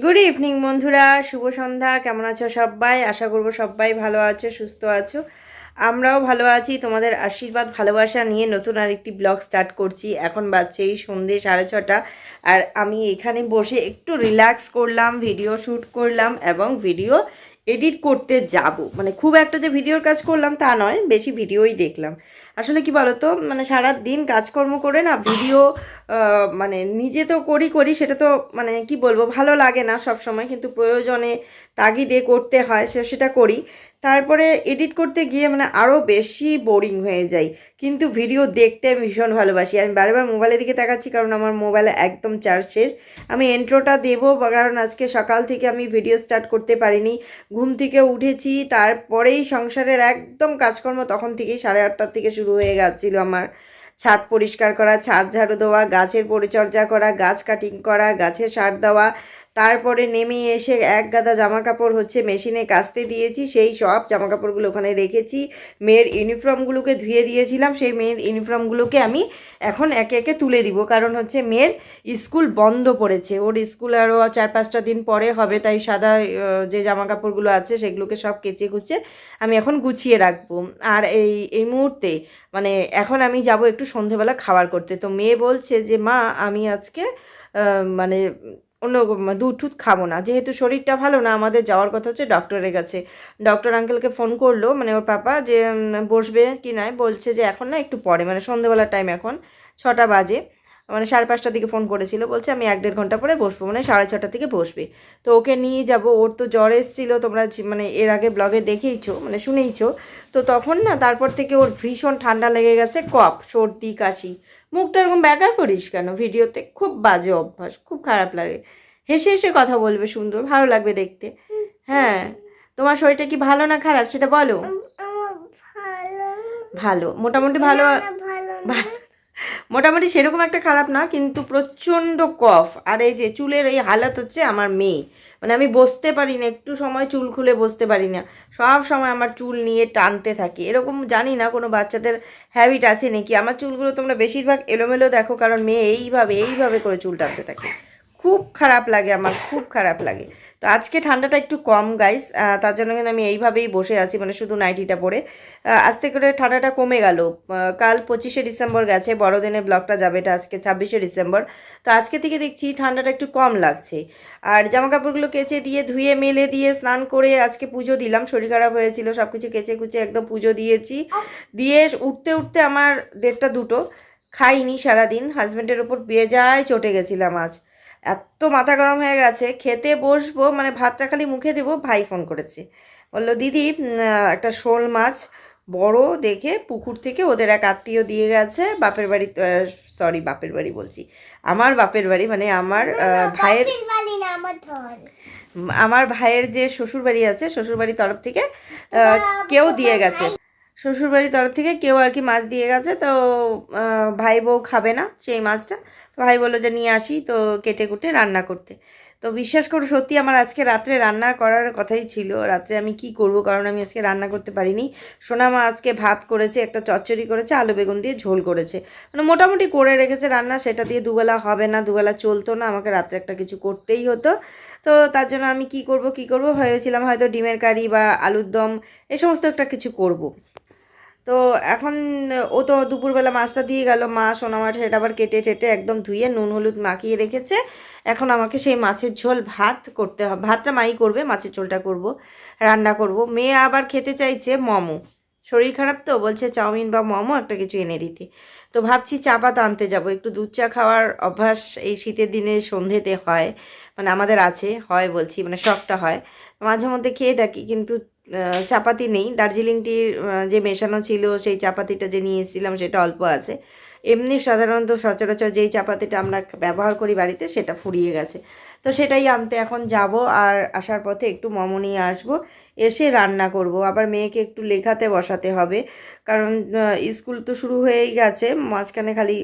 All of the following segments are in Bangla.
গুড ইভিনিং বন্ধুরা। শুভ সন্ধ্যা। কেমন আছো সবাই? আশা করব সবাই ভালো আছো, সুস্থ আছো। আমরাও ভালো আছি। তোমাদের আশীর্বাদ, ভালোবাসা নিয়ে নতুন আরেকটি ব্লগ স্টার্ট করছি। এখন বাজছে এই সন্ধে সাড়ে ছটা। আর আমি এখানে বসে একটু রিল্যাক্স করলাম ভিডিও শ্যুট করলাম এবং ভিডিও এডিট করতে যাব। মানে খুব একটা যে ভিডিওর কাজ করলাম তা নয়, বেশি ভিডিওই দেখলাম। আসলে কি বলতো? মানে সারা দিন কাজকর্ম করে না ভিডিও মানে নিজে তো করি করি সেটা তো মানে কি বলব? ভালো লাগে না সব সময় কিন্তু প্রয়োজনে তাগিদে করতে হয়, সে, সেটা করি। তারপরে এডিট করতে গিয়ে মানে আরও বেশি বোরিং হয়ে যায় কিন্তু ভিডিও দেখতে আমি ভীষণ ভালোবাসি। আমি বারবার মোবাইলের দিকে তাকাচ্ছি কারণ আমার মোবাইলে একদম চার্জ শেষ। আমি এন্ট্রোটা দেবো কারণ আজকে সকাল থেকে আমি ভিডিও স্টার্ট করতে পারিনি। ঘুম থেকে উঠেছি, তারপরেই সংসারের একদম কাজকর্ম তখন থেকেই সাড়ে আটটার থেকে শুরু হয়ে গেছিল আমার। ছাদ পরিষ্কার করা, ছাদ ঝাড়ু দেওয়া, গাছের পরিচর্যা করা, গাছ কাটিং করা, গাছে সার দেওয়া তারপরে নেমে এসে এক গাদা জামা কাপড় হচ্ছে মেশিনে কাচতে দিয়েছি, সেই সব জামা কাপড়গুলো ওখানে রেখেছি। মেয়ের ইউনিফর্মগুলোকে ধুয়ে দিয়েছিলাম, সেই মেয়ের ইউনিফর্মগুলোকে আমি এখন একে একে তুলে দিব। কারণ হচ্ছে মেয়ের স্কুল বন্ধ পড়েছে, ওর স্কুল আরও চার পাঁচটা দিন পরে হবে, তাই সাদা যে জামা কাপড়গুলো আছে সেগুলোকে সব কেচে কুচে আমি এখন গুছিয়ে রাখব। আর এই এই মুহূর্তে মানে এখন আমি যাব একটু সন্ধেবেলা খাবার করতে। তো মেয়ে বলছে যে, মা, আমি আজকে মানে অন্য দুধ টুধ খাব না। যেহেতু শরীরটা ভালো না, আমাদের যাওয়ার কথা হচ্ছে ডক্টরের কাছে। ডক্টর আঙ্কেলকে ফোন করল মানে ওর পাপা, যে বসবে কি নয় বলছে যে, এখন না, একটু পরে মানে সন্ধেবেলার টাইম এখন, ছটা বাজে। মানে সাড়ে পাঁচটার দিকে ফোন করেছিল, বলছে, আমি এক দেড় ঘণ্টা পরে বসবো। মানে সাড়ে ছটার থেকে বসবে। তো ওকে নিয়ে যাব, ওর তো জ্বর এসেছিল, তোমরা মানে এর আগে ব্লগে দেখেইছো মানে শুনেইছো। তো তখন না, তারপর থেকে ওর ভীষণ ঠান্ডা লেগে গেছে, কফ, সর্দি, কাশি। মুখটা এরকম ব্যাকার করিস কেন? ভিডিওতে খুব বাজে অভ্যাস খুব খারাপ লাগে। হেসে হেসে কথা বলবে সুন্দর ভালো লাগবে দেখতে। হ্যাঁ তোমার শরীরটা কি ভালো না খারাপ সেটা বলো? ভালো। মোটামুটি ভালো ভালো মোটামুটি সেরকম একটা খারাপ না, কিন্তু প্রচণ্ড কফ। আর এই যে চুলের এই হালাত হচ্ছে আমার মেয়ে। মানে আমি বসতে পারি না, একটু সময় চুল খুলে বসতে পারি না। সব সময় আমার চুল নিয়ে টানতে থাকি। এরকম জানি না কোনো বাচ্চাদের হ্যাবিট আছে নাকি? আমার চুলগুলো তোমরা বেশিরভাগ এলোমেলো দেখো, কারণ মেয়ে এইভাবে এইভাবে করে চুল টানতে থাকে। খুব খারাপ লাগে আমার, খুব খারাপ লাগে। তো আজকে ঠান্ডাটা একটু কম গাইস তার জন্য কিন্তু আমি এইভাবেই বসে আছি মানে শুধু নাইটিটা পরে। আস্তে করে ঠান্ডাটা কমে গেল। কাল পঁচিশে ডিসেম্বর গেছে, বড়দিনে ব্লগটা যাবে এটা আজকে ছাব্বিশে ডিসেম্বর। তো আজকে থেকে দেখছি ঠান্ডাটা একটু কম লাগছে। আর জামা কাপড়গুলো কেচে দিয়ে, ধুয়ে, মেলে দিয়ে, স্নান করে আজকে পুজো দিলাম। শরীর খারাপ হয়েছিল সব কিছু কেচে কুচে একদম পুজো দিয়েছি। দিয়ে উঠতে উঠতে আমার দেড়টা দুটো, খাইনি সারাদিন। হাজব্যান্ডের ওপর বেজায় চটে গেছিলাম আজ। এত মাথা গরম হয়ে গেছে খেতে বসবো মানে ভাতটা খালি মুখে দেবো ভাই ফোন করেছে। বলল দিদি একটা শোল মাছ বড় দেখে পুকুর থেকে ওদের এক আত্মীয় দিয়ে গেছে বাপের বাড়ি সরি বাপের বাড়ি বলছি। আমার বাপের বাড়ি মানে আমার ভাইয়ের আমার ভাইয়ের যে শ্বশুর বাড়ি আছে শ্বশুর বাড়ির তরফ থেকে কেউ দিয়ে গেছে। শ্বশুর বাড়ির তরফ থেকে কেউ আর কি মাছ দিয়ে গেছে, তো ভাই বউ খাবে না সেই মাছটা। তো ভাই বলল যে নিয়ে আসি, তো কেটে কুটে রান্না করতে। তো বিশ্বাস করো, সত্যি আমার আজকে রাত্রে রান্না করার কথাই ছিল। রাত্রে আমি কি করব, কারণ আমি আজকে রান্না করতে পারিনি। সোনা মা আজকে ভাত করেছে, একটা চচ্চড়ি করেছে, আলু বেগুন দিয়ে ঝোল করেছে। মানে মোটামুটি করে রেখেছে রান্না, সেটা দিয়ে দুবেলা হবে না, দুবেলা চলতো না, আমাকে রাত্রে একটা কিছু করতেই হতো। তো তার জন্য আমি কি করব কি করব, ভেবেছিলাম হয়তো ডিমের কারি বা আলুর দম, এ সমস্ত একটা কিছু করব। তো এখন, ও তো দুপুরবেলা মাছটা দিয়ে গেল। মা সোনা মাছ সেটা আবার কেটে টেটে একদম ধুয়ে নুন, হলুদ মাখিয়ে রেখেছে। এখন আমাকে সেই মাছের ঝোল ভাত করতে হবে। ভাতটা মাই করবে, মাছের ঝোলটা করব, রান্না করব। মেয়ে আবার খেতে চাইছে মোমো। শরীর খারাপ তো, বলছে চাউমিন বা মোমো একটা কিছু এনে দিতে। তো ভাবছি চা পাতা আনতে যাব। একটু দুধ চা খাওয়ার অভ্যাস এই শীতের দিনে সন্ধেতে হয়। মানে আমাদের আছে, হয় বলছি মানে শখটা হয়। মাঝে মধ্যে খেয়ে থাকি কিন্তু চাপাতি নেই। দার্জিলিংটির যে মেশানো ছিল, সেই চাপাতিটা যে নিয়ে এসেছিলাম, সেটা অল্প আছে। এমনি সাধারণত সচরাচর যেই চাপাতিটা আমরা ব্যবহার করি বাড়িতে, সেটা ফুরিয়ে গেছে। তো সেটাই আনতে এখন যাব আর আসার পথে একটু মোমো নিয়ে আসব। এসে রান্না করব। আবার মেয়েকে একটু লেখাতে বসাতে হবে। কারণ স্কুল তো শুরু হয়েই গেছে। মাঝখানে খালি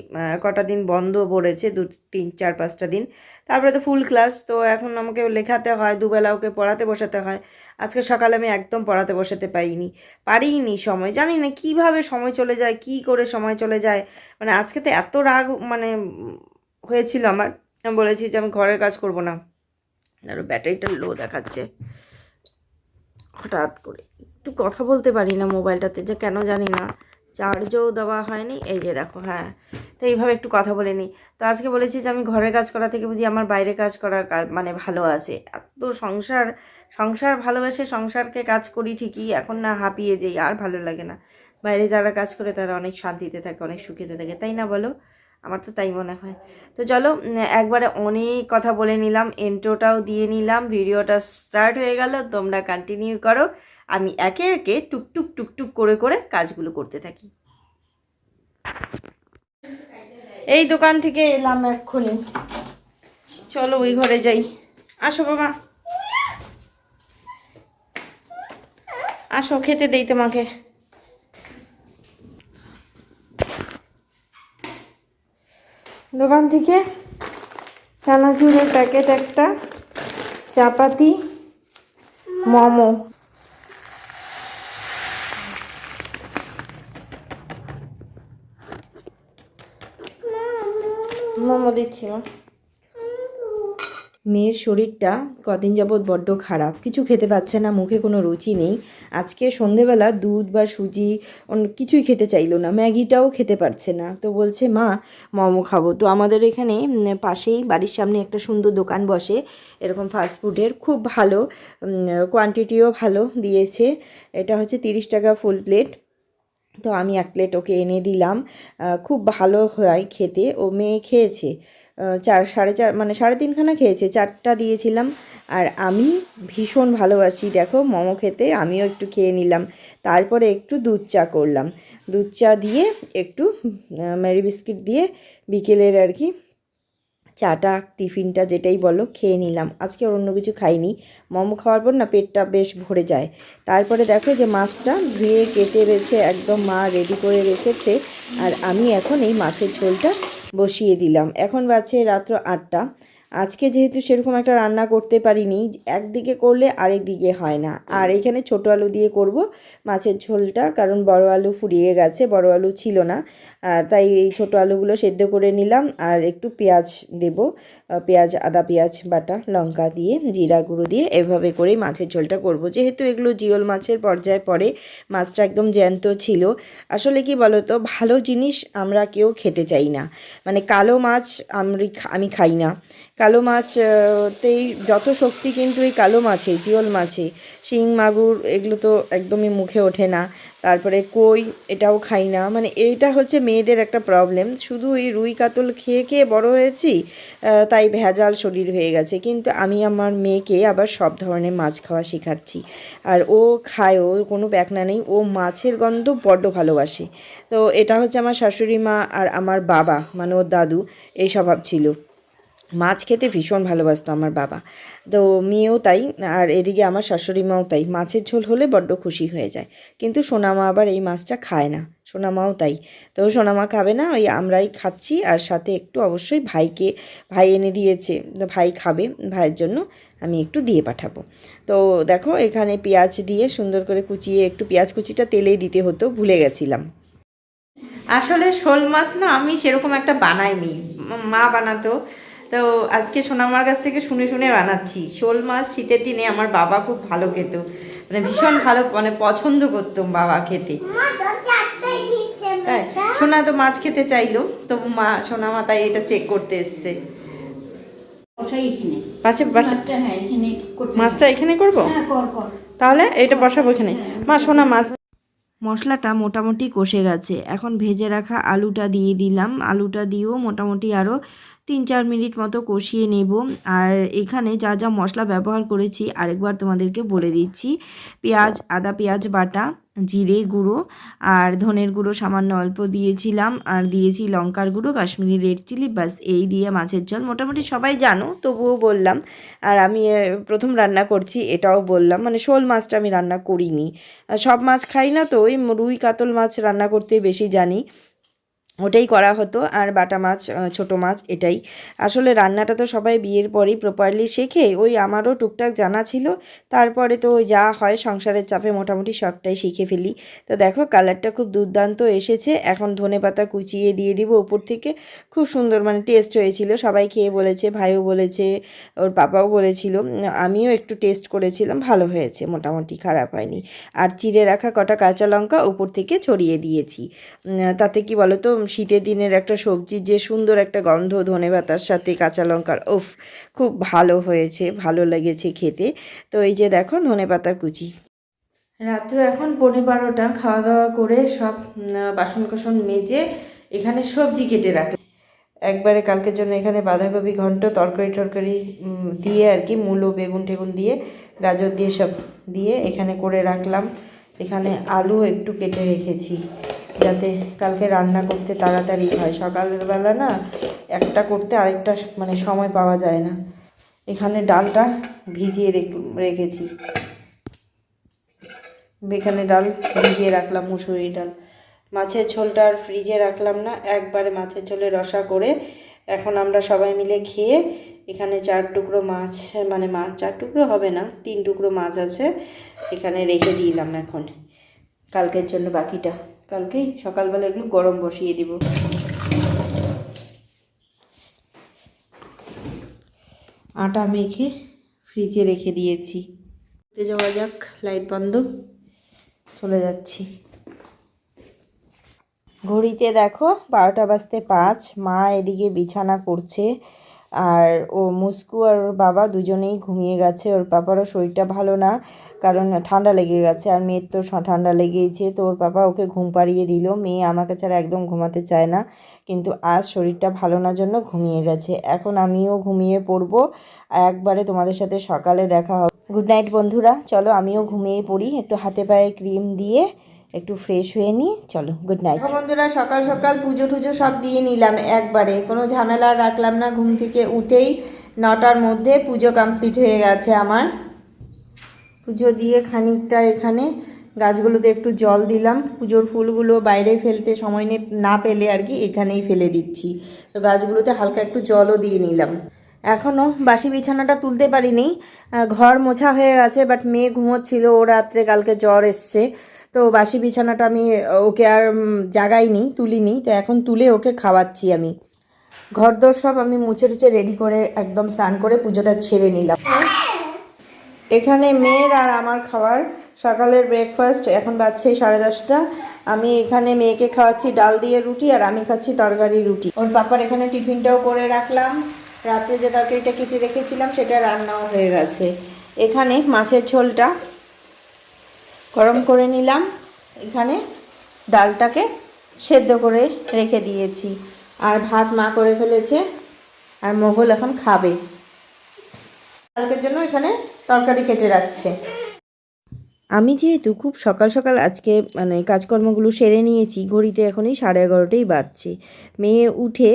কটা দিন বন্ধ পড়েছে, দু, তিন, চার, পাঁচটা দিন। তারপরে তো ফুল ক্লাস তো এখন আমাকে লেখাতে হয়, দুবেলা ওকে পড়াতে বসাতে হয়। আজকে সকালে আমি একদম পড়াতে বসাতে পারিনি। পারিনি সময়, জানি না কীভাবে সময় চলে যায়, কি করে সময় চলে যায়। মানে আজকে তো এত রাগ মানে হয়েছিল আমার। আমি বলেছি যে আমি ঘরের কাজ করব না। আরও ব্যাটারিটা লো দেখাচ্ছে। হঠাৎ করে একটু কথা বলতে পারি না মোবাইলটাতে, যে কেন জানি না। চার্জও দেওয়া হয়নি। এই যে দেখো হ্যাঁ। তো এইভাবে একটু কথা বলে নিই। তো আজকে বলেছি যে আমি ঘরের কাজ করা থেকে বুঝি আমার বাইরে কাজ করার মানে ভালো আছে। এত সংসার সংসার ভালোবেসে সংসারকে কাজ করি ঠিকই, এখন না হাঁপিয়ে যাই, আর ভালো লাগে না। বাইরে যারা কাজ করে তারা অনেক শান্তিতে থাকে, অনেক সুখেতে থাকে, তাই না বলো? আমার তো তাই মনে হয়। তো চলো একবারে অনেক কথা বলে নিলাম, এন্ট্রোটাও দিয়ে নিলাম, ভিডিওটা স্টার্ট হয়ে গেল, তোমরা কন্টিনিউ করো। আমি একে একে টুকটুক টুকটুক করে করে কাজগুলো করতে থাকি। এই দোকান থেকে এলাম এক্ষুনি। চলো ওই ঘরে যাই। আসো বাবা। আসো, খেতে দেই তোমাকে। দোকান থেকে চানাচুরের প্যাকেট একটা চাপাতি মোমো। মোমো দিচ্ছি মা। মেয়ের শরীরটা কদিন যাবৎ বড্ড খারাপ। কিছু খেতে পাচ্ছে না, মুখে কোনো রুচি নেই। আজকে সন্ধেবেলা দুধ বা সুজি কিছুই খেতে চাইলো না। ম্যাগিটাও খেতে পারছে না। তো বলছে, মা, মোমো খাব। তো আমাদের এখানে পাশেই বাড়ির সামনে একটা সুন্দর দোকান বসে। এরকম ফাস্টফুডের খুব ভালো কোয়ান্টিটিও ভালো দিয়েছে। এটা হচ্ছে তিরিশ টাকা ফুল প্লেট তো আমি এক প্লেট ওকে এনে দিলাম। খুব ভালো হয় খেতে। ও মেয়ে খেয়েছে। চার, সাড়ে চার মানে সাড়ে তিনখানা খেয়েছে, চারটা দিয়েছিলাম। আর আমি ভীষণ ভালোবাসি, দেখো, মোমো খেতে, আমিও একটু খেয়ে নিলাম। তারপরে একটু দুধ চা করলাম। দুধ চা দিয়ে একটু ম্যারি বিস্কিট দিয়ে বিকেলের আর কি চাটা, টিফিনটা যেটাই বলো, খেয়ে নিলাম। আজকে আর অন্য কিছু খাইনি। মোমো খাওয়ার পর না পেটটা বেশ ভরে যায়। তারপরে দেখো যে মাছটা ধুয়ে কেটে রেছে একদম মা রেডি করে রেখেছে। আর আমি এখন এই মাছের ঝোলটা বসিয়ে দিলাম। এখন বাজছে রাত্র আটটা। আজকে যেহেতু সেরকম একটা রান্না করতে পারিনি একদিকে করলে আরেক দিকে হয় না। আর এখানে ছোট আলু দিয়ে করব মাছের ঝোলটা কারণ বড় আলু ফুরিয়ে গেছে বড় আলু ছিল না। আর তাই এই ছোটো আলুগুলো সেদ্ধ করে নিলাম। আর একটু পেঁয়াজ দেব। পেঁয়াজ, আদা পেঁয়াজ, বাটা, লঙ্কা দিয়ে, জিরা গুঁড়ো দিয়ে এভাবে করেই মাছের ঝোলটা করব। যেহেতু এগুলো জিওল মাছের পর্যায়ে পড়ে, মাছটা একদম জ্যান্ত ছিল। আসলে কি বলো তো ভালো জিনিস আমরা কেউ খেতে চাই না। মানে কালো মাছ আমি আমি খাই না। কালো মাছ তেই যত শক্তি কিন্তু এই কালো মাছে, জিওল মাছে, শিং, মাগুর, এগুলো তো একদমই মুখে ওঠে না। তারপরে কই, এটাও খাই না। মানে এইটা হচ্ছে মেয়েদের একটা প্রবলেম শুধু এই রুই কাতল খেয়ে খেয়ে বড় হয়েছি তাই ভেজাল শরীর হয়ে গেছে। কিন্তু আমি আমার মেয়েকে আবার সব ধরনের মাছ খাওয়া শেখাচ্ছি। আর ও খায় ও কোনো ব্যাকনা নেই। ও মাছের গন্ধ বড্ড ভালোবাসে। তো এটা হচ্ছে আমার শাশুড়ি মা আর আমার বাবা মানে ওর দাদু, এই স্বভাব ছিল। মাছ খেতে ভীষণ ভালোবাসতো আমার বাবা। তো মেয়েও তাই, আর এদিকে আমার শাশুড়ি মাও তাই। মাছের ঝোল হলে বড্ড খুশি হয়ে যায়। কিন্তু সোনামা আবার এই মাছটা খায় না। সোনামাও তাই। তো সোনামা খাবে না, ওই আমরাই খাচ্ছি। আর সাথে একটু অবশ্যই ভাইকে, ভাই এনে দিয়েছে। ভাই খাবে, ভাইয়ের জন্য আমি একটু দিয়ে পাঠাবো। তো দেখো, এখানে পেঁয়াজ দিয়ে সুন্দর করে কুচিয়ে একটু পেঁয়াজ কুচিটা তেলেই দিতে হতো, ভুলে গেছিলাম। আসলে শোল মাছ না আমি সেরকম একটা বানাইনি। মা বানাতো। তো আজকে সোনামার কাছ থেকে শুনে শুনে বানাচ্ছি। শোল মাছ শীতের দিনে আমার বাবা খুব ভালো খেত। মানে ভীষণ ভালো মানে পছন্দ করতো বাবা খেতে। তাই সোনা তো মাছ খেতে চাইলো তো মা সোনা মা তাই এটা চেক করতে এসছে। পাশে পাশে। মাছটা হ্যাঁ এখানে করব? হ্যাঁ তাহলে এটা বসাবো এখানে। মা সোনা মাছ মশলাটা মোটামুটি কষে গেছে। এখন ভেজে রাখা আলুটা দিয়ে দিলাম। আলুটা দিয়েও মোটামুটি আরও তিন চার মিনিট মতো কষিয়ে নেব। আর এখানে যা যা মশলা ব্যবহার করেছি, আরেকবার তোমাদেরকে বলে দিচ্ছি। পেঁয়াজ, আদা পেঁয়াজ বাটা জিরে গুঁড়ো আর ধনের গুঁড়ো সামান্য অল্প দিয়েছিলাম আর দিয়েছি লঙ্কার গুঁড়ো, কাশ্মীরি রেড চিলি বাস এই দিয়ে মাছের ঝোল। মোটামুটি সবাই জানো, তবুও বললাম। আর আমি প্রথম রান্না করছি, এটাও বললাম। মানে শোল মাছটা আমি রান্না করিনি। সব মাছ খাই না তো, ওই রুই কাতল মাছ রান্না করতে বেশি জানি। ওটাই করা হতো। আর বাটা মাছ ছোটো মাছ এটাই। আসলে রান্নাটা তো সবাই বিয়ের পরেই প্রপারলি শেখে। ওই আমারও টুকটাক জানা ছিল। তারপরে তো ওই যা হয় সংসারের চাপে মোটামুটি সবটাই শিখে ফেলি। তো দেখো, কালারটা খুব দুর্দান্ত এসেছে। এখন ধনে পাতা কুচিয়ে দিয়ে দিব উপর থেকে। খুব সুন্দর মানে টেস্ট হয়েছিল। সবাই খেয়ে বলেছে, ভাইও বলেছে, ওর পাপাও বলেছিল। আমিও একটু টেস্ট করেছিলাম, ভালো হয়েছে। মোটামুটি খারাপ হয়নি। আর চিড়ে রাখা কটা কাঁচা লঙ্কা উপর থেকে ছড়িয়ে দিয়েছি। তাতে কি বলো তো শীতের দিনের একটা সবজির যে সুন্দর একটা গন্ধ, ধনে পাতার সাথে কাঁচা লঙ্কার ওফ খুব ভালো হয়েছে, ভালো লেগেছে খেতে। তো এই যে দেখো ধনে পাতার কুচি। রাত্র এখন পৌনে বারোটা খাওয়া দাওয়া করে সব বাসন কোসন মেজে এখানে সবজি কেটে রাখলাম। একবারে কালকের জন্য এখানে বাঁধাকপি ঘন্ট, তরকারি টরকারি দিয়ে আর কি, মূলো, বেগুন টেগুন দিয়ে, গাজর দিয়ে সব দিয়ে এখানে করে রাখলাম। এখানে আলু একটু কেটে রেখেছি, যাতে কালকে রান্না করতে তাড়াতাড়ি হয়। সকালবেলা না একটা করতে আরেকটা মানে সময় পাওয়া যায় না। এখানে ডালটা ভিজিয়ে রেখ- রেখেছি। এখানে ডাল ভিজিয়ে রাখলাম মুসুরি ডাল। মাছের ঝোলটা আর ফ্রিজে রাখলাম না, একবারে মাছের ঝোলে রসা করে এখন আমরা সবাই মিলে খেয়ে এখানে চার টুকরো মাছ মানে মাছ চার টুকরো হবে না, তিন টুকরো মাছ আছে, এখানে রেখে দিলাম এখন। কালকের জন্য বাকিটা। কালকেই সকালবেলা এগুলো গরম বসিয়ে দিব। আটা মেখে ফ্রিজে রেখে দিয়েছি। যাওয়া যাক, লাইট বন্ধ। চলে যাচ্ছি। ঘড়িতে দেখো বারোটা বাজতে পাঁচ, মা এদিকে বিছানা করছে। আর ও মুস্কু আর ওর বাবা দুজনেই ঘুমিয়ে গেছে। ওর পাপারও শরীরটা ভালো না, কারণ ঠান্ডা লেগে গেছে আর মেয়ের তো ঠান্ডা লেগেছে তো ওর পাপা ওকে ঘুম পাড়িয়ে দিল। মেয়ে আমাকে ছাড়া একদম ঘুমাতে চায় না, কিন্তু আজ শরীরটা ভালো না জন্য ঘুমিয়ে গেছে। এখন আমিও ঘুমিয়ে পড়ব। একবারে তোমাদের সাথে সকালে দেখা হবে। গুড নাইট বন্ধুরা। চলো আমিও ঘুমিয়ে পড়ি। একটু হাতে পায়ে ক্রিম দিয়ে একটু ফ্রেশ হয়ে নিই চলো গুড নাইট বন্ধুরা, সকাল সকাল পুজো টুজো সব দিয়ে নিলাম একবারে। কোনো ঝামেলা রাখলাম না, ঘুম থেকে উঠেই নটার মধ্যে পুজো কমপ্লিট হয়ে গেছে আমার। পুজো দিয়ে খানিকটা এখানে গাছগুলোতে একটু জল দিলাম। পুজোর ফুলগুলো বাইরে ফেলতে সময় না পেলে আর কি এখানেই ফেলে দিচ্ছি। তো গাছগুলোতে হালকা একটু জলও দিয়ে নিলাম। এখনও বাসি বিছানাটা তুলতে পারিনি। ঘর মোছা হয়ে গেছে বাট মেয়ে ঘুমোচ্ছিল, ও রাত্রে কালকে জ্বর এসছে। তো বাসি বিছানাটা আমি ওকে আর জাগাইনি, তুলিনি। তো এখন তুলে ওকে খাওয়াচ্ছি আমি। ঘরদোর সব আমি মুছে টুছে রেডি করে একদম স্নান করে পুজোটা ছেড়ে নিলাম। এখানে মেয়ের আর আমার খাবার সকালের ব্রেকফাস্ট এখন বাজছে সাড়ে দশটা। আমি এখানে মেয়েকে খাওয়াচ্ছি ডাল দিয়ে রুটি আর আমি খাচ্ছি তরকারি রুটি। ওর পাপার এখানে টিফিনটাও করে রাখলাম। রাত্রে যে তরকারিটা কেটে রেখেছিলাম, সেটা রান্নাও হয়ে গেছে। এখানে মাছের ঝোলটা গরম করে নিলাম। এখানে ডালটাকে সেদ্ধ করে রেখে দিয়েছি। আর ভাত মা করে ফেলেছে, আর মোগল এখন খাবে। কালকের জন্য এখানে তরকারি কেটে রাখছে। আমি যেহেতু খুব সকাল সকাল আজকে মানে কাজকর্মগুলো সেরে নিয়েছি, ঘড়িতে এখনই সাড়ে এগারোটাই বাজছে। মেয়ে উঠে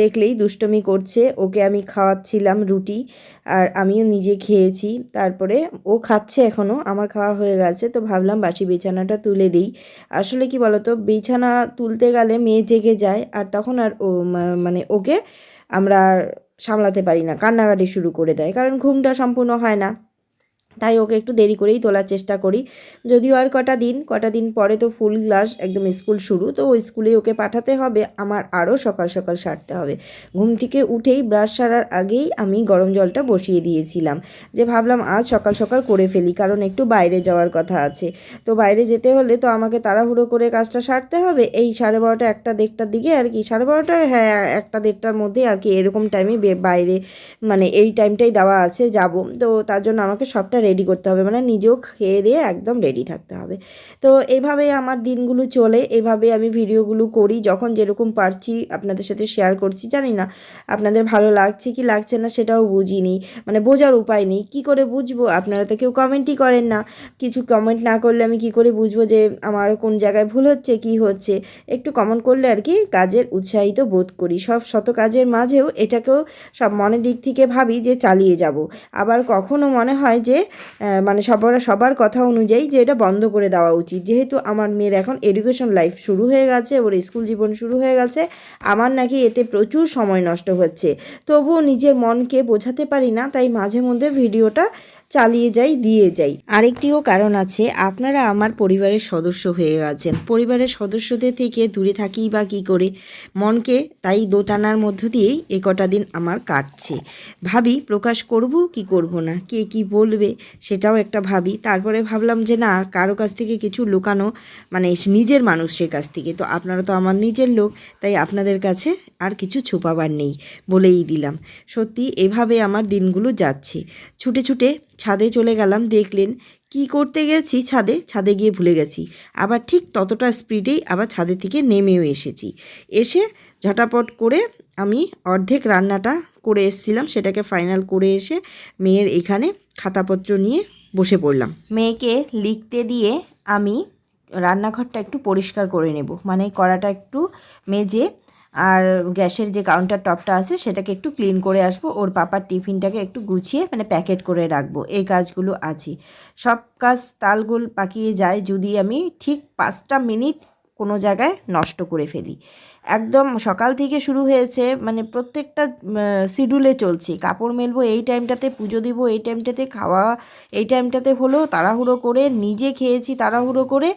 দেখলেই দুষ্টমি করছে, ওকে আমি খাওয়াচ্ছিলাম রুটি, আর আমিও নিজে খেয়েছি, তারপরে ও খাচ্ছে এখনও আমার খাওয়া হয়ে গেছে, তো ভাবলাম বাসি বিছানাটা তুলে দিই। আসলে কি বলতো, বিছানা তুলতে গেলে মেয়ে জেগে যায়, আর তখন আর ও মানে ওকে আমরা সামলাতে পারি না, কান্নাকাটি শুরু করে দেয়, কারণ ঘুমটা সম্পূর্ণ হয় না। তাই ওকে একটু দেরি করেই তোলার চেষ্টা করি। যদিও আর কটা দিন কটা দিন পরে তো ফুল ক্লাস, একদম স্কুল শুরু, তো ওই স্কুলে ওকে পাঠাতে হবে, আমার আরও সকাল সকাল সারতে হবে। ঘুম থেকে উঠেই ব্রাশ সারার আগেই আমি গরম জলটা বসিয়ে দিয়েছিলাম, যে ভাবলাম আজ সকাল সকাল করে ফেলি, কারণ একটু বাইরে যাওয়ার কথা আছে। তো বাইরে যেতে হলে তো আমাকে তাড়াহুড়ো করে কাজটা সারতে হবে, এই সাড়ে বারোটা একটা দেড়টার দিকে আর কি, সাড়ে বারোটা হ্যাঁ একটা দেড়টার মধ্যে আর কি, এরকম টাইমে বাইরে মানে এই টাইমটাই দেওয়া আছে, যাব। তো তার জন্য আমাকে সবটা রেডি করতে হবে। মানে নিজেও খেয়ে দিয়ে একদম রেডি থাকতে হবে। তো এইভাবেই আমার দিনগুলো চলে। এভাবে আমি ভিডিওগুলো করি। যখন যেরকম পারছি আপনাদের সাথে শেয়ার করছি, জানি না আপনাদের ভালো লাগছে কি লাগছে না সেটাও বুঝিনি। মানে বোঝার উপায় নেই। কী করে বুঝব? আপনারা তো কেউ কমেন্টই করেন না। কিছু কমেন্ট না করলে আমি কি করে বুঝব যে আমার কোন জায়গায় ভুল হচ্ছে, কি হচ্ছে? একটু কমেন্ট করলে আর কি কাজের উৎসাহিত বোধ করি। সব শত কাজের মাঝেও এটাকেও সব মনের দিক থেকে ভাবি যে চালিয়ে যাব। আবার কখনো মনে হয় যে মানে সবার সবার কথা অনুযায়ী যে এটা বন্ধ করে দেওয়া উচিত। যেহেতু আমার মেয়ের এখন এডুকেশন লাইফ শুরু হয়ে গেছে, ওর স্কুল জীবন শুরু হয়ে গেছে, আমার নাকি এতে প্রচুর সময় নষ্ট হচ্ছে। তবুও নিজের মনকে বোঝাতে পারি না, তাই মাঝে মধ্যে ভিডিওটা চালিয়ে যাই, দিয়ে যাই। আরেকটিও কারণ আছে, আপনারা আমার পরিবারের সদস্য হয়ে গেছেন পরিবারের সদস্যদের থেকে দূরে থাকি বা কী করে? মনকে তাই দোটানার মধ্য দিয়েই এ কটা দিন আমার কাটছে। ভাবি, প্রকাশ করব কি করব না? কে কি বলবে? সেটাও একটা ভাবি। তারপরে ভাবলাম যে না, কারও কাছ থেকে কিছু লুকানো মানে নিজের মানুষের কাছ থেকে। তো আপনারা তো আমার নিজের লোক, তাই আপনাদের কাছে আর কিছু ছুপাবার নেই বলেই দিলাম। সত্যি, এভাবে আমার দিনগুলো যাচ্ছে। ছুটে ছুটে ছাদে চলে গেলাম, দেখলেন কি করতে গেছি ছাদে? ছাদে গিয়ে ভুলে গেছি। আবার ঠিক ততটা স্পিডেই আবার ছাদে থেকে নেমেও এসেছি। এসে ঝটাপট করে আমি অর্ধেক রান্নাটা করে এসেছিলাম, সেটাকে ফাইনাল করে এসে মেয়ের এখানে খাতাপত্র নিয়ে বসে পড়লাম। মেয়েকে লিখতে দিয়ে আমি রান্নাঘরটা একটু পরিষ্কার করে নেব। মানে কড়াটা একটু মেজে আর গ্যাসের যে কাউন্টার টপটা আছে, সেটাকে একটু ক্লিন করে আসব। ওর পাপার টিফিনটাকে একটু গুছিয়ে মানে প্যাকেট করে রাখব। এই কাজগুলো আছে। সব কাজ তালগোল পাকিয়ে যায় যদি আমি ঠিক পাঁচটা মিনিট কোনো জায়গায় নষ্ট করে ফেলি। একদম সকাল থেকে শুরু হয়েছে মানে প্রত্যেকটা শিডিউলে চলছি। কাপড় মেলবো এই টাইমটাতে, পুজো দিব এই টাইমটাতে, খাওয়া এই টাইমটাতে হলো তাড়াহুড়ো করে, নিজে খেয়েছি তাড়াহুড়ো করে,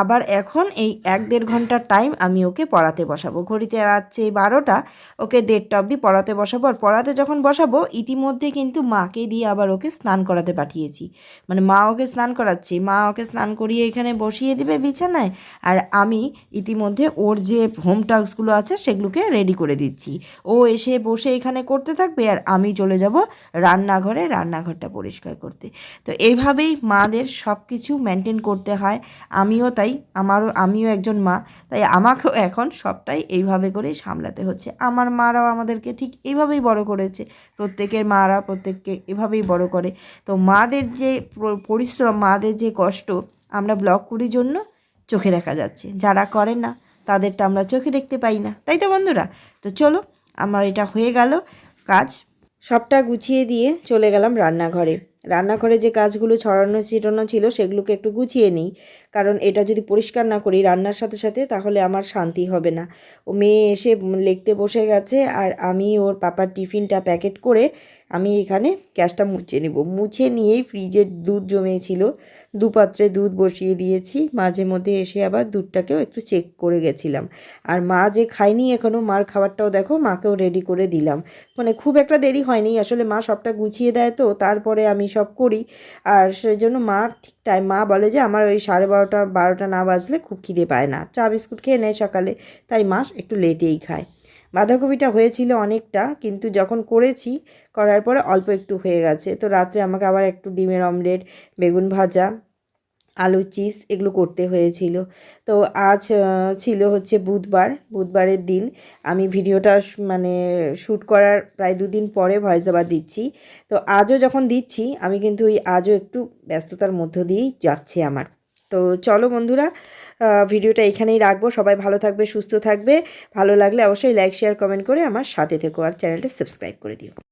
আবার এখন এই এক দেড় ঘণ্টার টাইম আমি ওকে পড়াতে বসাবো। ঘড়িতে আছে বারোটা, ওকে দেড়টা অবধি পড়াতে বসাবো, আর পড়াতে যখন বসাবো, ইতিমধ্যে কিন্তু মাকে দিয়ে আবার ওকে স্নান করাতে পাঠিয়েছি। মানে মা ওকে স্নান করাচ্ছে, মা ওকে স্নান করিয়ে এখানে বসিয়ে দিবে বিছানায়, আর আমি ইতিমধ্যে ওর যে হোম টাস্কগুলো আছে, সেগুলোকে রেডি করে দিচ্ছি। ও এসে বসে এখানে করতে থাকবে আর আমি চলে যাব রান্নাঘরে রান্নাঘরটা পরিষ্কার করতে। তো এইভাবেই মাদের সব কিছু মেনটেন করতে হয়। আমিও তাই, আমারও, আমিও একজন মা, তাই আমাকেও এখন সবটাই এইভাবে করেই সামলাতে হচ্ছে। আমার মারাও আমাদেরকে ঠিক এইভাবেই বড় করেছে। প্রত্যেকের মারা প্রত্যেককে এভাবেই বড় করে। তো মাদের যে পরিশ্রম, মাদের যে কষ্ট, আমরা ব্লগ করি জন্য চোখে দেখা যাচ্ছে। যারা করে না তাদেরটা আমরা চোখে দেখতে পাই না। তাই তো বন্ধুরা? তো চলো, আমার এটা হয়ে গেল কাজ। সবটা গুছিয়ে দিয়ে চলে গেলাম রান্নাঘরে। রান্নাঘরে যে কাজগুলো ছড়ানো ছিটানো ছিল সেগুলোকে একটু গুছিয়ে নিই। কারণ এটা যদি পরিষ্কার না করি রান্নার সাথে সাথে তাহলে আমার শান্তি হবে না। ও মেয়ে এসে লিখতে বসে গেছে আর আমি ওর পাপার টিফিনটা প্যাকেট করে আমি এখানে গ্যাসটা মুছে নেব। মুছে নিয়েই ফ্রিজের দুধ জমেছিল। দু পাত্রে দুধ বসিয়ে দিয়েছি। মাঝে মধ্যে এসে আবার দুধটাকেও একটু চেক করে গেছিলাম। আর মা যে খায়নি এখনও মার খাবারটাও দেখো, মাকেও রেডি করে দিলাম। মানে খুব একটা দেরি হয়নি। আসলে মা সবটা গুছিয়ে দেয় তো, তারপরে আমি সব করি। আর সেই জন্য মা ঠিক টাইম মা বলে যে, আমার ওই সাড়ে বারোটা বারোটা না বাজলে খুব খিদে পায় না। চা বিস্কুট খেয়ে নেয় সকালে। তাই মা একটু লেটেই খায়। বাঁধাকপিটা হয়েছিল অনেকটা, কিন্তু যখন করেছি, করার পরে অল্প একটু হয়ে গেছে। তো রাত্রে আমাকে আবার একটু ডিমের অমলেট, বেগুন ভাজা আলু চিপস এগুলো করতে হয়েছিল। তো আজ ছিল হচ্ছে বুধবার। বুধবারের দিন আমি ভিডিওটা মানে শ্যুট করার প্রায় দুদিন পরে ভয়েস ওভার দিচ্ছি। তো আজও যখন দিচ্ছি, আমি কিন্তু ওই আজও একটু ব্যস্ততার মধ্য দিয়েই যাচ্ছে আমার। তো চলো বন্ধুরা ভিডিওটা এখানেই রাখব। সবাই ভালো থাকবে, সুস্থ থাকবে। ভালো লাগলে অবশ্যই লাইক, শেয়ার, কমেন্ট করে আমার সাথে থেকো আর চ্যানেলটা সাবস্ক্রাইব করে দিও।